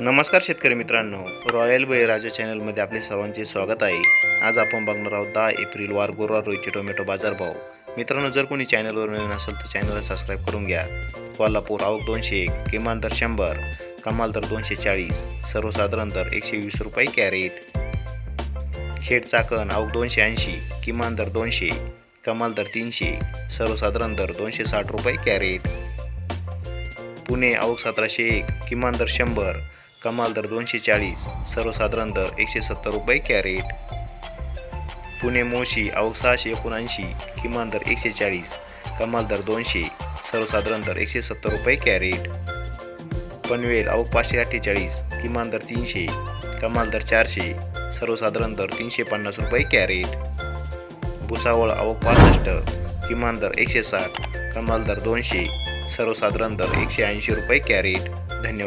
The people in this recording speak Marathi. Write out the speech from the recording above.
नमस्कार शेतकरी मित्रांनो. रॉयल बळीराजा चॅनलमध्ये आपले सर्वांचे स्वागत आहे. आज आपण बघणार आहोत दहा एप्रिल वार गुरुवार रोजचे टोमॅटो बाजारभाव मित्रांनो जर कोणी चॅनलवर नवीन असेल तर चॅनलला सबस्क्राईब करून घ्या. कोल्हापूर आवक दोनशे एक किमान दर शंभर कमाल दर दोनशे चाळीस सर्वसाधारण दर एकशे वीस रुपये कॅरेट खेड चाकण आवक दोनशे ऐंशी किमान दर दोनशे कमाल दर तीनशे सर्वसाधारण दर दोनशे साठ रुपये कॅरेट पुणे आवक सतराशे एक किमान दर शंभर कमाल दर दोनशे चाळीस सर्वसाधारण दर एकशे सत्तर रुपये कॅरेट. पुणे मोशी आवक सहाशे एकोणऐंशी किमान दर एकशे चाळीस कमाल दर दोनशे सर्वसाधारण दर एकशे सत्तर रुपये कॅरेट. पनवेल आवक पाचशे अठ्ठेचाळीस किमान दर तीनशे कमाल दर चारशे सर्वसाधारण दर तीनशे पन्नास रुपये कॅरेट. भुसावळ आवक पासष्ट किमान दर एकशे साठ कमाल दर दोनशे सर्वसाधारण दर एकशे ऐंशी रुपये कॅरेट.